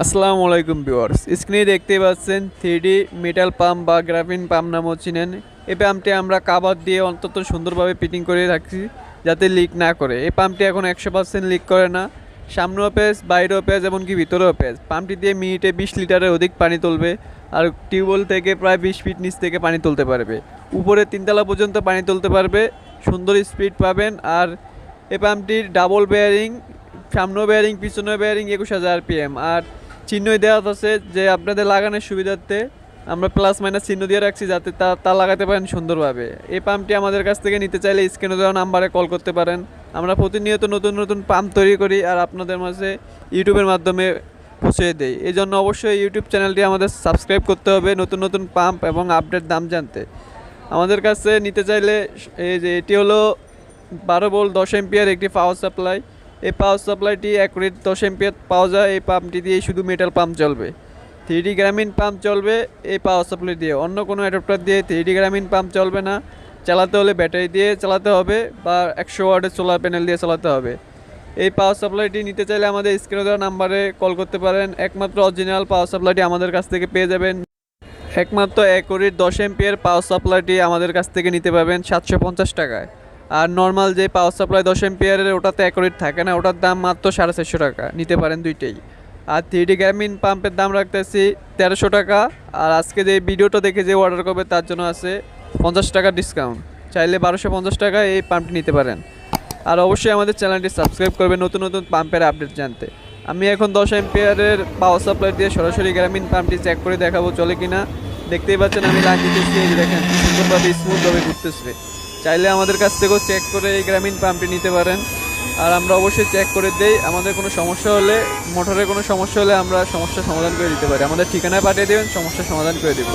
আসসালামু আলাইকুম ভিউয়ার্স। স্ক্রিনে দেখতে পাচ্ছেন থ্রিডি মেটাল পাম্প বা গ্রাফিন পাম্প নামও চিনেন। এই পাম্পটি আমরা কাবার দিয়ে অন্তত সুন্দরভাবে ফিটিং করে রাখছি যাতে লিক না করে। এই পাম্পটি এখন একশো পার্সেন্ট লিক করে না। সামনেও পেজ বাইরেও পেজ এমনকি ভিতরেও পেজ পাম্পটি দিয়ে মিনিটে বিশ লিটারের অধিক পানি তুলবে আর টিউবওয়েল থেকে প্রায় বিশ ফিট নিচ থেকে পানি তুলতে পারবে। উপরে তিনতলা পর্যন্ত পানি তুলতে পারবে। সুন্দর স্পিড পাবেন আর এই পাম্পটির ডাবল বেয়ারিং সামনেও বেয়ারিং পিছনেও বেয়ারিং একুশ হাজার পিএম আর চিহ্নই দেওয়া আছে যে আপনাদের লাগানোর সুবিধার্থে আমরা প্লাস মাইনাস চিহ্ন দিয়ে রাখছি যাতে তা তা লাগাতে পারেন সুন্দরভাবে। এই পাম্পটি আমাদের কাছ থেকে নিতে চাইলে স্ক্রিনে দেওয়া নাম্বারে কল করতে পারেন। আমরা প্রতিনিয়ত নতুন নতুন পাম্প তৈরি করি আর আপনাদের মাঝে ইউটিউবের মাধ্যমে পৌঁছে দেই। এই জন্য অবশ্যই ইউটিউব চ্যানেলটি আমাদের সাবস্ক্রাইব করতে হবে নতুন নতুন পাম্প এবং আপডেট দাম জানতে। আমাদের কাছে নিতে চাইলে এই যে এটি হলো বারো ভোল্ট দশ এম্পিয়ার একটি পাওয়ার সাপ্লাই এই পাওয়ার সাপ্লাইটি অ্যাকুরেট দশ এম্পিয়ার পাওয়া যায়, এই পাম্পটি দিয়ে শুধু মেটাল পাম্প চলবে থ্রি গ্রামীণ পাম্প চলবে এই পাওয়ার সাপ্লাই দিয়ে। অন্য কোনো অ্যাডাপ্টার দিয়ে থ্রি গ্রামীণ পাম্প চলবে না। চালাতে হলে ব্যাটারি দিয়ে চালাতে হবে বা একশো ওয়ার্ডের সোলার প্যানেল দিয়ে চালাতে হবে। এই পাওয়ার সাপ্লাইটি নিতে চাইলে আমাদের স্ক্রিনে দেওয়া নাম্বারে কল করতে পারেন। একমাত্র অরিজিনাল পাওয়ার সাপ্লাইটি আমাদের কাছ থেকে পেয়ে যাবেন। একমাত্র এক একরির দশ এমপিয়ার পাওয়ার সাপ্লাইটি আমাদের কাছ থেকে নিতে পারবেন সাতশো পঞ্চাশ টাকায়। আর নর্মাল যে পাওয়ার সাপ্লাই দশ এমপিয়ারের ওটাতে একরিট থাকে না, ওটার দাম মাত্র সাড়ে চারশো টাকা, নিতে পারেন দুইটাই। আর থ্রি গ্রামীণ পাম্পের দাম রাখতেছি তেরোশো টাকা, আর আজকে যে ভিডিওটা দেখে যে অর্ডার করবে তার জন্য আছে পঞ্চাশ টাকা ডিসকাউন্ট চাইলে বারোশো পঞ্চাশ টাকা এই পাম্পটি নিতে পারেন। আর অবশ্যই আমাদের চ্যানেলটি সাবস্ক্রাইব করবে নতুন নতুন পাম্পের আপডেট জানতে। আমি এখন দশ এম্পিয়ারের পাওয়ার সাপ্লাই দিয়ে সরাসরি গ্রামীণ পাম্পটি চেক করে দেখাবো চলে কিনা। দেখতেই পাচ্ছেন আমি লাইন দিতেছি দেখেন সুন্দরভাবে স্মুথভাবে ঘুরতেছে। চাইলে আমাদের কাছ থেকেও চেক করে এই গ্রামীণ পাম্পটি নিতে পারেন। আর আমরা অবশ্যই চেক করে দেই, আমাদের কোনো সমস্যা হলে, মোটরের কোনো সমস্যা হলে আমরা সমস্যা সমাধান করে দিতে পারি। আমাদের ঠিকানায় পাঠিয়ে দেবেন, সমস্যা সমাধান করে দেবো।